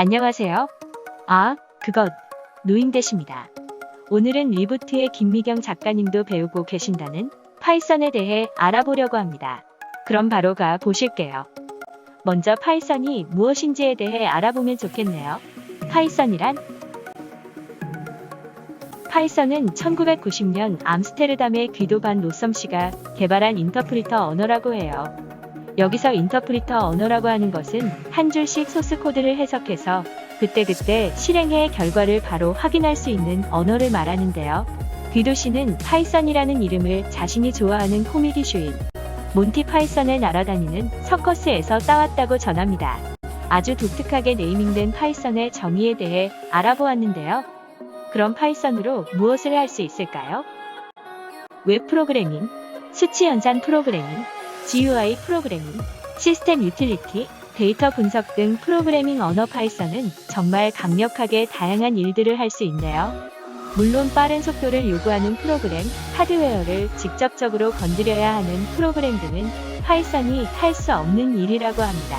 안녕하세요. 아, 그것, 노인대십니다. 오늘은 리부트의 김미경 작가님도 배우고 계신다는 파이썬에 대해 알아보려고 합니다. 그럼 바로 가 보실게요. 먼저 파이썬이 무엇인지에 대해 알아보면 좋겠네요. 파이썬이란 파이썬은 1990년 암스테르담의 귀도반 로썸 씨가 개발한 인터프리터 언어라고 해요. 여기서 인터프리터 언어라고 하는 것은 한 줄씩 소스 코드를 해석해서 그때그때 실행해 결과를 바로 확인할 수 있는 언어를 말하는데요. 귀도 씨는 파이썬이라는 이름을 자신이 좋아하는 코미디 쇼인 몬티 파이썬을 날아다니는 서커스에서 따왔다고 전합니다. 아주 독특하게 네이밍된 파이썬의 정의에 대해 알아보았는데요. 그럼 파이썬으로 무엇을 할 수 있을까요? 웹 프로그래밍, 수치 연산 프로그래밍, GUI 프로그래밍, 시스템 유틸리티, 데이터 분석 등 프로그래밍 언어 파이썬은 정말 강력하게 다양한 일들을 할 수 있네요. 물론 빠른 속도를 요구하는 프로그램, 하드웨어를 직접적으로 건드려야 하는 프로그램 등은 파이썬이 할 수 없는 일이라고 합니다.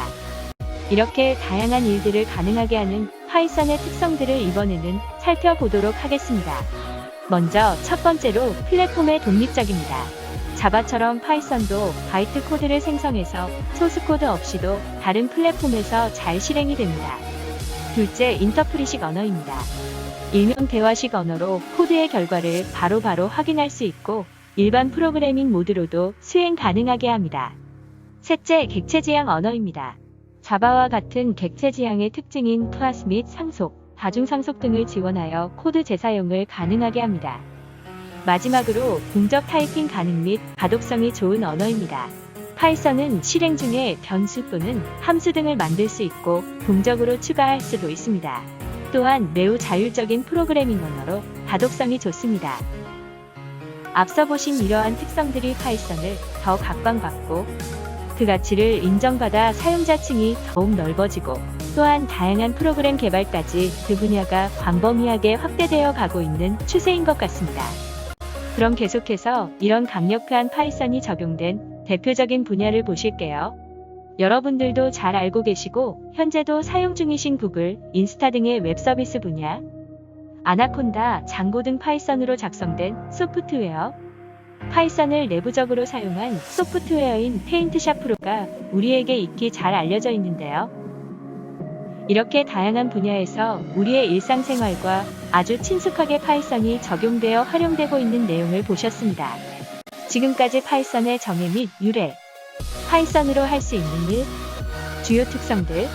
이렇게 다양한 일들을 가능하게 하는 파이썬의 특성들을 이번에는 살펴보도록 하겠습니다. 먼저 첫 번째로 플랫폼의 독립적입니다. 자바처럼 파이썬도 바이트 코드를 생성해서 소스 코드 없이도 다른 플랫폼에서 잘 실행이 됩니다. 둘째, 인터프리식 언어입니다. 일명 대화식 언어로 코드의 결과를 바로 바로 확인할 수 있고 일반 프로그래밍 모드로도 수행 가능하게 합니다. 셋째, 객체 지향 언어입니다. 자바와 같은 객체 지향의 특징인 클래스 및 상속, 다중 상속 등을 지원하여 코드 재사용을 가능하게 합니다. 마지막으로 동적 타이핑 가능 및 가독성이 좋은 언어입니다. 파이썬은 실행 중에 변수 또는 함수 등을 만들 수 있고 동적으로 추가할 수도 있습니다. 또한 매우 자율적인 프로그래밍 언어로 가독성이 좋습니다. 앞서 보신 이러한 특성들이 파이썬을 더 각광받고 그 가치를 인정받아 사용자층이 더욱 넓어지고 또한 다양한 프로그램 개발까지 그 분야가 광범위하게 확대되어 가고 있는 추세인 것 같습니다. 그럼 계속해서 이런 강력한 파이썬이 적용된 대표적인 분야를 보실게요. 여러분들도 잘 알고 계시고 현재도 사용 중이신 구글, 인스타 등의 웹 서비스 분야, 아나콘다, 장고 등 파이썬으로 작성된 소프트웨어, 파이썬을 내부적으로 사용한 소프트웨어인 페인트샵 프로가 우리에게 익히 잘 알려져 있는데요. 이렇게 다양한 분야에서 우리의 일상생활과 아주 친숙하게 파이썬이 적용되어 활용되고 있는 내용을 보셨습니다. 지금까지 파이썬의 정의 및 유래, 파이썬으로 할 수 있는 일, 주요 특성들,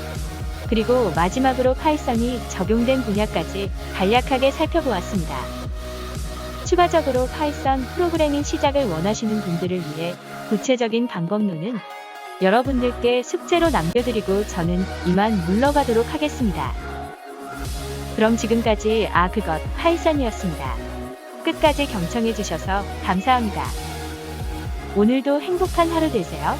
그리고 마지막으로 파이썬이 적용된 분야까지 간략하게 살펴보았습니다. 추가적으로 파이썬 프로그래밍 시작을 원하시는 분들을 위해 구체적인 방법론은 여러분들께 숙제로 남겨드리고 저는 이만 물러가도록 하겠습니다. 그럼 지금까지 아 그것 파이썬이었습니다. 끝까지 경청해주셔서 감사합니다. 오늘도 행복한 하루 되세요.